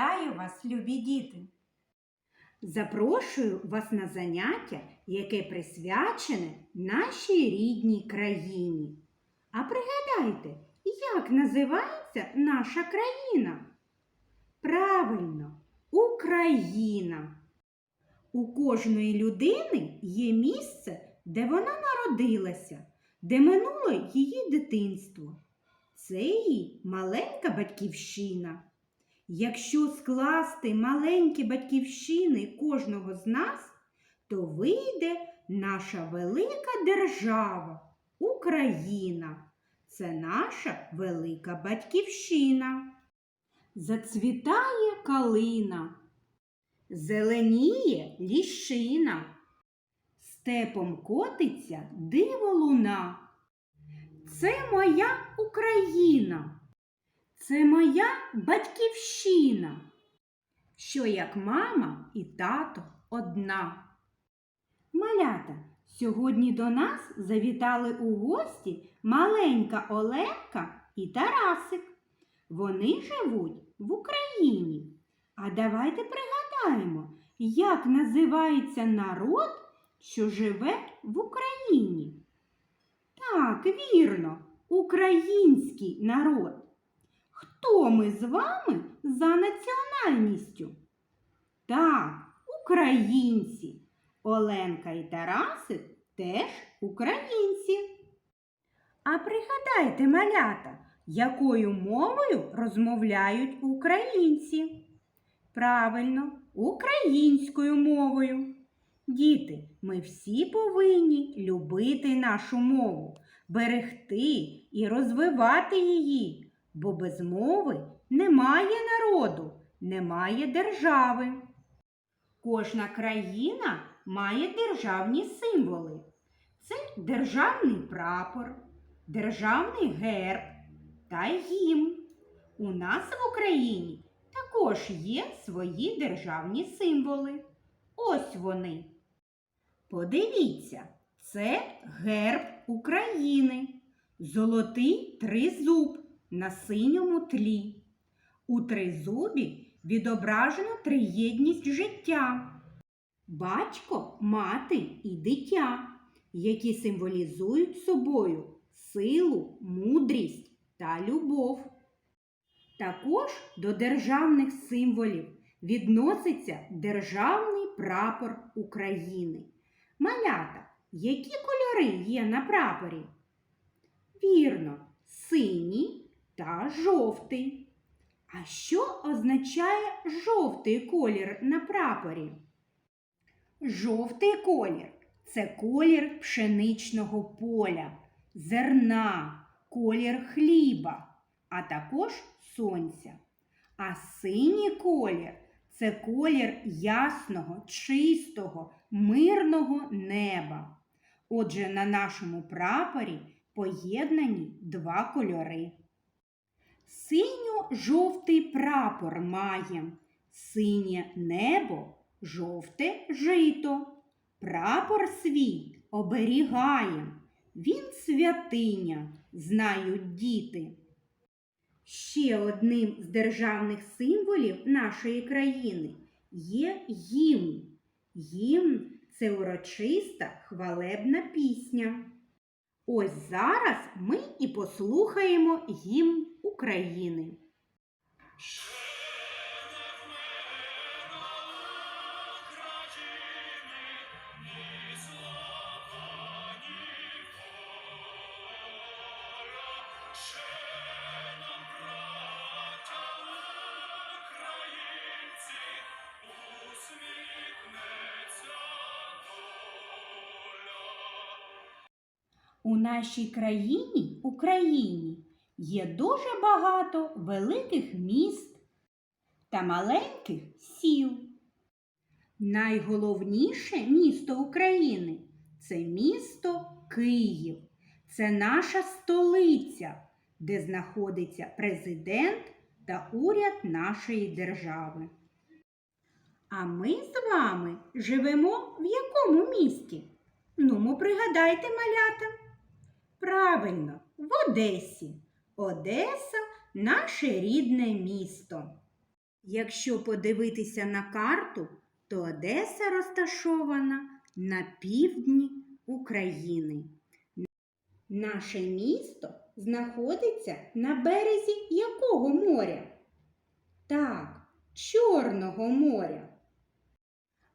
Вітаю вас, любі діти! Запрошую вас на заняття, яке присвячене нашій рідній країні. А пригадайте, як називається наша країна? Правильно, Україна. У кожної людини є місце, де вона народилася, де минуло її дитинство. Це її маленька батьківщина. Якщо скласти маленькі батьківщини кожного з нас, то вийде наша велика держава Україна. Це наша велика батьківщина. Зацвітає калина, зеленіє ліщина, степом котиться диво луна. Це моя Україна, це моя батьківщина, що як мама і тато одна. Малята, сьогодні до нас завітали у гості маленька Оленка і Тарасик. Вони живуть в Україні. А давайте пригадаємо, як називається народ, що живе в Україні. Так, вірно, український народ. Хто ми з вами за національністю? Так, українці. Оленка і Тарасик теж українці. А пригадайте, малята, якою мовою розмовляють українці? Правильно, українською мовою. Діти, ми всі повинні любити нашу мову, берегти і розвивати її, бо без мови немає народу, немає держави. Кожна країна має державні символи. Це державний прапор, державний герб та гімн. У нас в Україні також є свої державні символи. Ось вони. Подивіться, це герб України, золотий тризуб на синьому тлі. У тризубі відображено триєдність життя. Батько, мати і дитя, які символізують собою силу, мудрість та любов. Також до державних символів відноситься державний прапор України. Малята, які кольори є на прапорі? Вірно, синій та жовтий. А що означає жовтий колір на прапорі? Жовтий колір це колір пшеничного поля, зерна, колір хліба, а також сонця. А синій колір це колір ясного, чистого, мирного неба. Отже, на нашому прапорі поєднані два кольори. Синьо-жовтий прапор маєм, синє небо, жовте жито. Прапор свій оберігаєм, він святиня, знають діти. Ще одним з державних символів нашої країни є гімн. Гімн це урочиста хвалебна пісня. Ось зараз ми і послухаємо гімн України. У нашій країні, Україні, є дуже багато великих міст та маленьких сіл. Найголовніше місто України це місто Київ. Це наша столиця, де знаходиться президент та уряд нашої держави. А ми з вами живемо в якому місті? Ну, пригадайте, малята. Правильно, в Одесі. Одеса наше рідне місто. Якщо подивитися на карту, то Одеса розташована на півдні України. Наше місто знаходиться на березі якого моря? Так, Чорного моря.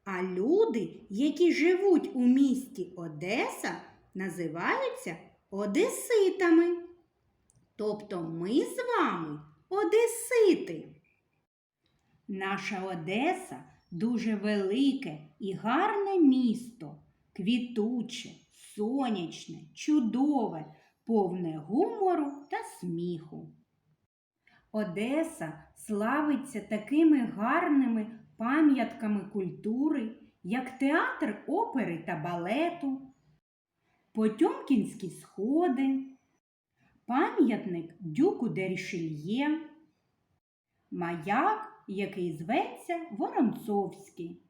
А люди, які живуть у місті Одеса, називаються одеситами. Тобто ми з вами одесити. Наша Одеса дуже велике і гарне місто, квітуче, сонячне, чудове, повне гумору та сміху. Одеса славиться такими гарними пам'ятками культури, як театр опери та балету, Потьомкінські сходи, пам'ятник Дюку де Рішельє, маяк, який зветься Воронцовський,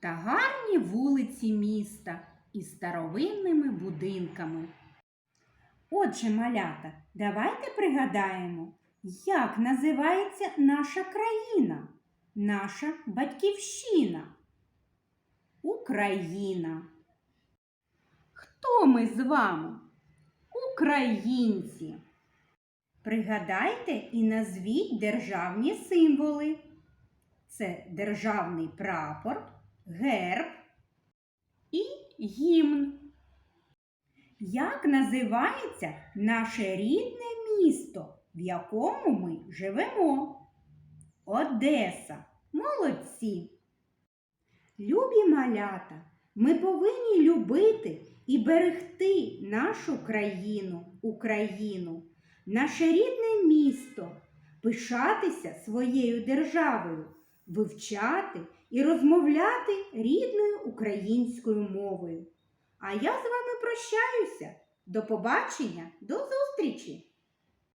та гарні вулиці міста із старовинними будинками. Отже, малята, давайте пригадаємо, як називається наша країна, наша батьківщина. Україна. Хто ми з вами? Українці. Пригадайте і назвіть державні символи. Це державний прапор, герб і гімн. Як називається наше рідне місто, в якому ми живемо? Одеса. Молодці. Любі малята, ми повинні любити і берегти нашу країну, Україну, наше рідне місто, пишатися своєю державою, вивчати і розмовляти рідною українською мовою. А я з вами прощаюся. До побачення, до зустрічі!